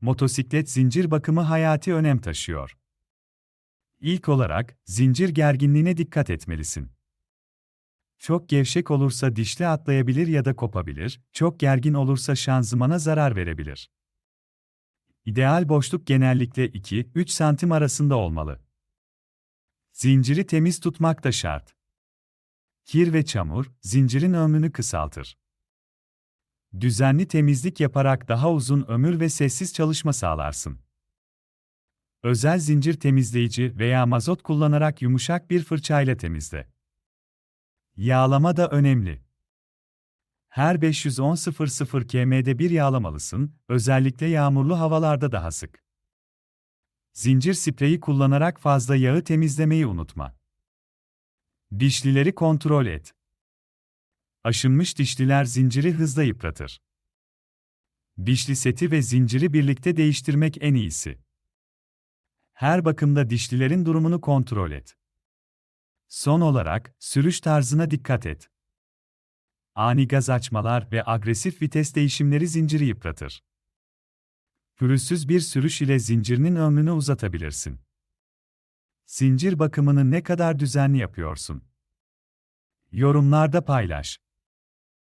Motosiklet zincir bakımı hayati önem taşıyor. İlk olarak, zincir gerginliğine dikkat etmelisin. Çok gevşek olursa dişli atlayabilir ya da kopabilir, çok gergin olursa şanzımana zarar verebilir. İdeal boşluk genellikle 2-3 santim arasında olmalı. Zinciri temiz tutmak da şart. Kir ve çamur, zincirin ömrünü kısaltır. Düzenli temizlik yaparak daha uzun ömür ve sessiz çalışma sağlarsın. Özel zincir temizleyici veya mazot kullanarak yumuşak bir fırçayla temizle. Yağlama da önemli. Her 510 00 km'de bir yağlamalısın, özellikle yağmurlu havalarda daha sık. Zincir spreyi kullanarak fazla yağı temizlemeyi unutma. Dişlileri kontrol et. Aşınmış dişliler zinciri hızla yıpratır. Dişli seti ve zinciri birlikte değiştirmek en iyisi. Her bakımda dişlilerin durumunu kontrol et. Son olarak, sürüş tarzına dikkat et. Ani gaz açmalar ve agresif vites değişimleri zinciri yıpratır. Pürüzsüz bir sürüş ile zincirinin ömrünü uzatabilirsin. Zincir bakımını ne kadar düzenli yapıyorsun? Yorumlarda paylaş.